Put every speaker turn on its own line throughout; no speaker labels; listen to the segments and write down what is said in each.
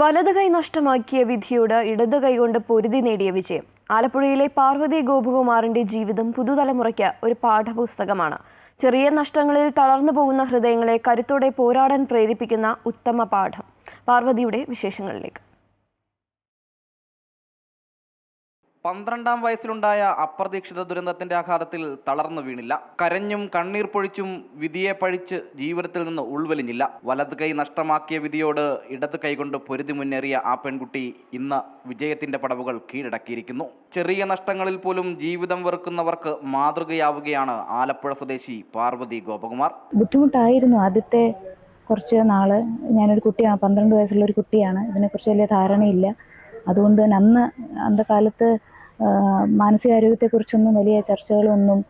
വലത് കൈ നഷ്ടമാക്കിയ വിധിയോട് ഇടത് കൈകൊണ്ട് പൊരുതി നേടിയ വിജയം. ആലപ്പുഴയിലെ പാർവതി ഗോപകുമാറിന്റെ ജീവിതം പുതുതലമുറയ്ക്ക് ഒരു പാഠപുസ്തകമാണ്. ചെറിയ നഷ്ടങ്ങളിൽ തളർന്നു പോകുന്ന ഹൃദയങ്ങളെ കരുത്തോടെ പോരാടാൻ പ്രേരിപ്പിക്കുന്ന ഉത്തമ പാഠം. പാർവതിയുടെ വിശേഷങ്ങളിലേക്ക്.
പന്ത്രണ്ടാം വയസ്സിലുണ്ടായ അപ്രതീക്ഷിത ദുരന്തത്തിന്റെ ആഘാതത്തിൽ തളർന്നു വീണില്ല. കരഞ്ഞും കണ്ണീർ പൊഴിച്ചും വിധിയെ പഴിച്ച് ജീവിതത്തിൽ നിന്ന് ഉൾവലിഞ്ഞില്ല. വലത് കൈ നഷ്ടമാക്കിയ വിധിയോട് ഇടത് കൈകൊണ്ട് പൊരുതി മുന്നേറിയ ആ പെൺകുട്ടി ഇന്ന് വിജയത്തിന്റെ പടവുകൾ കീഴടക്കിയിരിക്കുന്നു. ചെറിയ നഷ്ടങ്ങളിൽ പോലും ജീവിതം വെറുക്കുന്നവർക്ക് മാതൃകയാവുകയാണ് ആലപ്പുഴ സ്വദേശി പാർവതി ഗോപകുമാർ.
ബുദ്ധിമുട്ടായിരുന്നു ആദ്യത്തെ കുറച്ച് നാൾ. ഞാനൊരു കുട്ടിയാണ് പന്ത്രണ്ട് വയസ്സുള്ള ഒരു കുട്ടിയാണ്. ഇതിനെക്കുറിച്ച് വലിയ ധാരണയില്ല. അതുകൊണ്ട് തന്നെ അന്ന് അന്ത കാലത്ത് ആ, മാനസികാരോഗ്യത്തെക്കുറിച്ചൊന്നും വലിയ ചർച്ചകളൊന്നും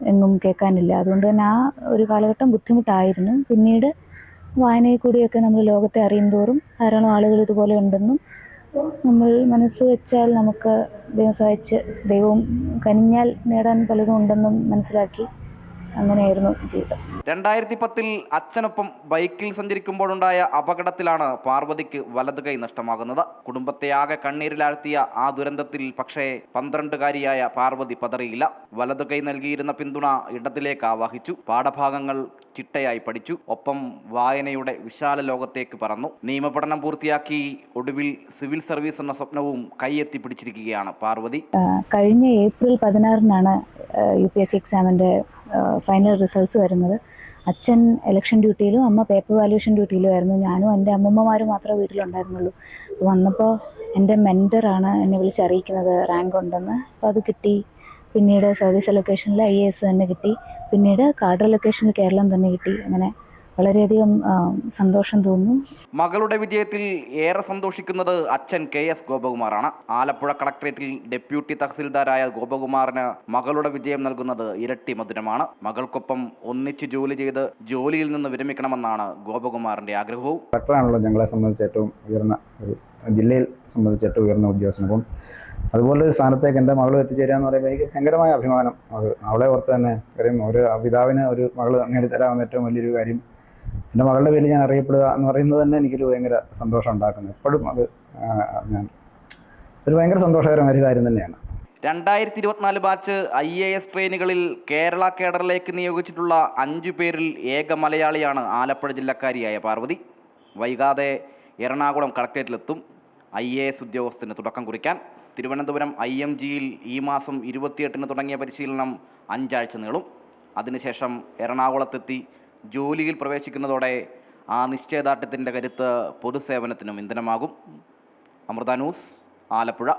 എങ്ങും കേൾക്കാനില്ല. അതുകൊണ്ട് തന്നെ ആ ഒരു കാലഘട്ടം ബുദ്ധിമുട്ടായിരുന്നു. പിന്നീട് വായനയിൽ കൂടിയൊക്കെ നമ്മൾ ലോകത്തെ അറിയും തോറും ധാരാളം ആളുകൾ ഇതുപോലെ ഉണ്ടെന്നും നമ്മൾ മനസ്സ് വെച്ചാൽ നമുക്ക് ദൈവം സഹായിച്ച് ദൈവവും കനിഞ്ഞാൽ നേടാൻ പലതും ഉണ്ടെന്നും മനസ്സിലാക്കി അങ്ങനെയായിരുന്നു ജീവിതം.
രണ്ടായിരത്തി പത്തിൽ അച്ഛനൊപ്പം ബൈക്കിൽ സഞ്ചരിക്കുമ്പോഴുണ്ടായ അപകടത്തിലാണ് പാർവതിക്ക് വലത് കൈ നഷ്ടമാകുന്നത്. കുടുംബത്തെ ആകെ കണ്ണീരിലാഴ്ത്തിയ ആ ദുരന്തത്തിൽ പക്ഷേ പന്ത്രണ്ടുകാരിയായ പാർവതി പതറിയില്ല. വലത് കൈ നൽകിയിരുന്ന പിന്തുണ ഇടത്തിലേക്ക് ആവാഹിച്ചു. പാഠഭാഗങ്ങൾ ചിട്ടയായി പഠിച്ചു. ഒപ്പം വായനയുടെ വിശാല ലോകത്തേക്ക് പറന്നു. നിയമപഠനം പൂർത്തിയാക്കി ഒടുവിൽ സിവിൽ സർവീസ് എന്ന സ്വപ്നവും കൈയെത്തി പിടിച്ചിരിക്കുകയാണ് പാർവതി.
കഴിഞ്ഞ ഏപ്രിൽ പതിനാറിനാണ് യു പി എസ് സി എക്സാമിന്റെ ഫൈനൽ റിസൾട്ട്സ് വരുന്നത്. അച്ഛൻ ഇലക്ഷൻ ഡ്യൂട്ടിയിലും അമ്മ പേപ്പർ വാല്യൂഷൻ ഡ്യൂട്ടിയിലും ആയിരുന്നു. ഞാനും എന്റെ അമ്മമ്മമാരും മാത്രമേ വീട്ടിലുണ്ടായിരുന്നുള്ളൂ. വന്നപ്പോൾ എന്റെ മെന്ററാണ് എന്നെ വിളിച്ചറിയിക്കുന്നത് റാങ്ക് ഉണ്ടെന്ന്. അപ്പോൾ അത് കിട്ടി. പിന്നീട് സർവീസ് ലൊക്കേഷനിൽ ഐ എ എസ് തന്നെ കിട്ടി. പിന്നീട് കാർഡർ ലൊക്കേഷനിൽ കേരളം തന്നെ കിട്ടി. അങ്ങനെ വളരെയധികം സന്തോഷം തോന്നുന്നു
മകളുടെ വിജയത്തിൽ ഏറെ സന്തോഷിക്കുന്നത് അച്ഛൻ കെ എസ് ഗോപകുമാറാണ്. ആലപ്പുഴ കളക്ടറേറ്റിൽ ഡെപ്യൂട്ടി തഹസിൽദാരായ ഗോപകുമാറിന് മകളുടെ വിജയം നൽകുന്നത് ഇരട്ടി മധുരമാണ്. മകൾക്കൊപ്പം ഒന്നിച്ച് ജോലി ചെയ്ത് ജോലിയിൽ നിന്ന് വിരമിക്കണമെന്നാണ് ഗോപകുമാറിന്റെ ആഗ്രഹവും.
കളക്ടറാണല്ലോ ഞങ്ങളെ സംബന്ധിച്ച് ഏറ്റവും ഉയർന്ന ഒരു ജില്ലയിൽ സംബന്ധിച്ച് ഏറ്റവും ഉയർന്ന ഉദ്യോഗസ്ഥൻ. അപ്പം അതുപോലെ ഒരു സ്ഥാനത്തേക്ക് എന്റെ മകൾ എത്തിച്ചേരുക എന്ന് പറയുമ്പോൾ എനിക്ക് ഭയങ്കരമായ അഭിമാനം. അത് അവളെ ഓർത്ത് തന്നെ കാര്യം ഒരു പിതാവിന് ഒരു മകൾ നേടിത്തരാവുന്ന ഏറ്റവും വലിയൊരു കാര്യം എന്റെ മകളുടെ പേരിൽ ഞാൻ അറിയപ്പെടുക എന്ന് പറയുന്നത് തന്നെ എനിക്കൊരു ഭയങ്കര സന്തോഷം ഉണ്ടാക്കുന്നു. എപ്പോഴും അത് ഞാൻ ഒരു ഭയങ്കര സന്തോഷകരമായ ഒരു കാര്യം തന്നെയാണ്.
രണ്ടായിരത്തി ഇരുപത്തിനാല് ബാച്ച് ഐ എ എസ് ട്രെയിനുകളിൽ കേരള കേഡറിലേക്ക് നിയോഗിച്ചിട്ടുള്ള അഞ്ചു പേരിൽ ഏക മലയാളിയാണ് ആലപ്പുഴ ജില്ലക്കാരിയായ പാർവതി. വൈകാതെ എറണാകുളം കളക്ടറേറ്റിലെത്തും. ഐ എ എസ് ഉദ്യോഗസ്ഥന് തുടക്കം കുറിക്കാൻ. തിരുവനന്തപുരം ഐ എം ജിയിൽ ഈ മാസം ഇരുപത്തിയെട്ടിന് തുടങ്ങിയ പരിശീലനം അഞ്ചാഴ്ച നീളും. അതിനുശേഷം എറണാകുളത്തെത്തി ജോലിയിൽ പ്രവേശിക്കുന്നതോടെ ആ നിശ്ചയദാർഢ്യത്തിന്റെ കരുത്ത് പൊതുസേവനത്തിനും ഇന്ധനമാകും. അമൃത ന്യൂസ് ആലപ്പുഴ.